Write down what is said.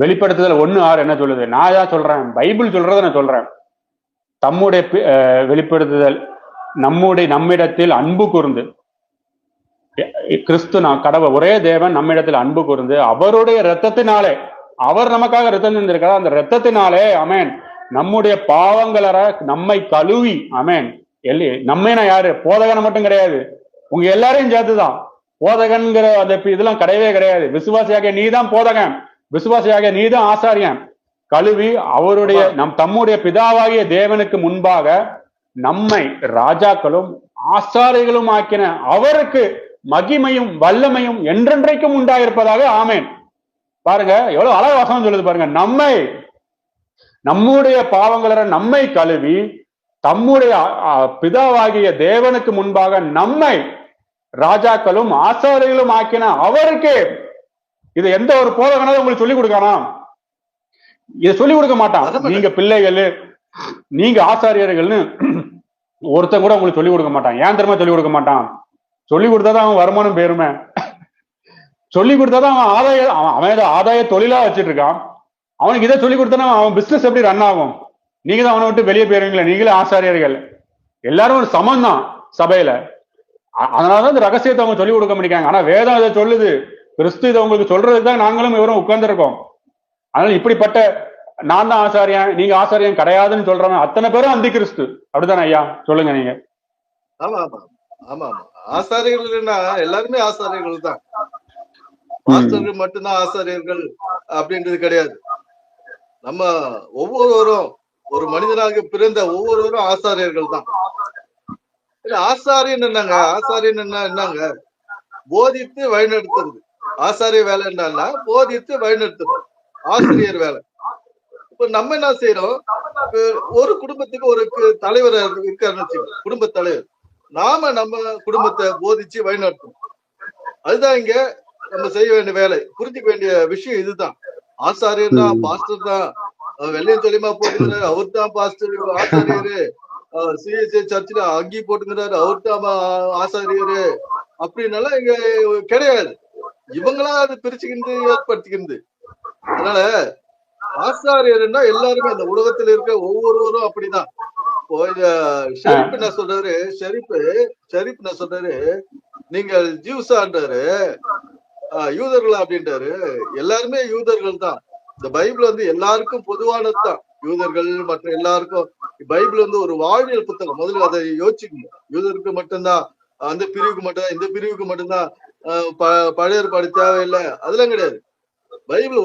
வெளிப்படுத்துதல் ஒன்று ஆறு என்ன சொல்லுது? நான் தான் சொல்றேன் பைபிள் சொல்றதை நான் சொல்றேன். தம்முடைய வெளிப்படுத்துதல் நம்முடைய நம்மிடத்தில் அன்பு கூர்ந்து. கிறிஸ்து நான் கடவுள் ஒரே தேவன் நம்மிடத்தில் அன்பு கூர்ந்து அவருடைய இரத்தத்தினாலே அவர் நமக்காக ரத்தம் தந்திருக்கிறார் அந்த இரத்தத்தினாலே அமேன் நம்முடைய பாவங்களற நம்மை கழுவி அமேன் எல்லி நம்மைனா யாரு? போதகனை மட்டும் கிடையாது. உங்க எல்லாரையும் சேர்த்துதான். போதகன்கிற அந்த இதெல்லாம் கிடையவே கிடையாது. விசுவாசியாக நீ தான் போதகன். விசுவாசியாக நீதான் ஆசாரியன். கழுவி அவருடைய நம் தம்முடைய பிதாவாகிய தேவனுக்கு முன்பாக நம்மை ராஜாக்களும் ஆசாரிகளும் ஆக்கின அவருக்கு மகிமையும் வல்லமையும் என்றென்றைக்கும் உண்டாயிருப்பதாக ஆமேன். பாருங்க எவ்வளவு அழகு வசனம் சொல்லுது பாருங்க. நம்மை நம்முடைய பாவங்கள நம்மை கழுவி தம்முடைய பிதாவாகிய தேவனுக்கு முன்பாக நம்மை ராஜாக்களும் ஆசாரிகளும் ஆக்கின அவருக்கு இது எந்த ஒரு போதகனாவது உங்களுக்கு சொல்லிக் கொடுக்கானா? இதை சொல்லிக் கொடுக்க மாட்டான். நீங்க பிள்ளைகள் நீங்க ஆசாரியர்கள்னு ஒருத்தன் கூட உங்களுக்கு சொல்லிக் கொடுக்க மாட்டான். ஏன் தெரியுமா சொல்லிக் கொடுக்க மாட்டான்? சொல்லிக் கொடுத்தாதான் அவன் வருமானம் பெருமை சொல்லிக் கொடுத்தாதான் அவன் ஆதாய அவன் அவன் ஏதோ ஆதாய தொழிலா வச்சிட்டு இருக்கான். அவனுக்கு இதை சொல்லிக் கொடுத்தனா அவன் பிசினஸ் எப்படி ரன் ஆகும்? நீங்க தான் அவனை விட்டு வெளியே போயிருவீங்களா நீங்களே ஆசாரியர்கள். எல்லாரும் ஒரு சமம் தான் சபையில அதனாலதான் இந்த ரகசியத்தை அவங்க சொல்லிக் கொடுக்க மாட்டேங்காங்க ஆனா வேதம் இதை சொல்லுது. கிறிஸ்து இதை உங்களுக்கு சொல்றதுக்கு தான் நாங்களும் இவரும் உட்கார்ந்துருக்கோம். அதனால இப்படிப்பட்ட நான் தான் ஆசாரியன் நீங்க ஆசாரியன் கிடையாதுன்னு சொல்றவன் அத்தனை பேரும் அந்தி கிறிஸ்து. அப்படிதானே ஐயா? சொல்லுங்க நீங்க. ஆமா ஆமா. ஆமா ஆமா. ஆசாரியர்கள்னா எல்லாருமே ஆசாரியர்கள் தான். பாஸ்டர்கள் மட்டும்தான் ஆசாரியர்கள் அப்படின்றது கிடையாது. நம்ம ஒவ்வொருவரும் ஒரு மனிதனாக பிறந்த ஒவ்வொருவரும் ஆசாரியர்கள் தான். ஆசாரியன் என்னங்க? ஆசாரியன் என்ன என்னங்க? போதித்து வழிநடத்துறது. ஆசாரிய வேலை என்னன்னா போதித்து வழிநடத்துறது ஆசிரியர் வேலை. இப்ப நம்ம என்ன செய்யறோம் இப்ப ஒரு குடும்பத்துக்கு ஒரு தலைவர் இருக்காருன்னு குடும்ப தலைவர். நாம நம்ம குடும்பத்தை போதிச்சு வழிநடத்தணும் அதுதான் இங்க நம்ம செய்ய வேண்டிய வேலை. புரிஞ்சுக்க வேண்டிய விஷயம் இதுதான். ஆசாரியர் தான். பாஸ்டர் தான். வெள்ளையும் தெளிமா போட்டுக்கிறாரு. அவர் தான் பாஸ்டர் ஆசாரியரு சிஎஸ்ஐ சர்ச்சில் அங்கி போட்டுக்கிறாரு. அவர் தான் ஆசாரியரு அப்படின்னால இங்க கிடையாது. இவங்களா அது பிரிச்சுக்கிண்டு ஏற்படுத்திக்கிண்டு. அதனால ஆசாரியர்னா எல்லாருமே இந்த உலகத்துல இருக்க ஒவ்வொருவரும் அப்படிதான். ஷெரீப் என்ன சொல்றாரு? ஷெரீப் ஷெரீப் என்ன சொல்றாரு? நீங்கள் ஜூஸான்றாரு ஆஹ் யூதர்களா அப்படின்றாரு. எல்லாருமே யூதர்கள் தான். இந்த பைபிள் வந்து எல்லாருக்கும் பொதுவானதுதான். யூதர்கள் மற்ற எல்லாருக்கும் பைபிள் வந்து ஒரு வாழ்வியல் புத்தகம். முதல்ல அதை யோசிச்சுக்கணும். யூதருக்கு மட்டும்தான். அந்த பிரிவுக்கு மட்டும்தான் இந்த பிரிவுக்கு மட்டும்தான் ப- பழைய ஏற்பாடு தேவையில்லை அதெல்லாம் கிடையாது. பைபிள்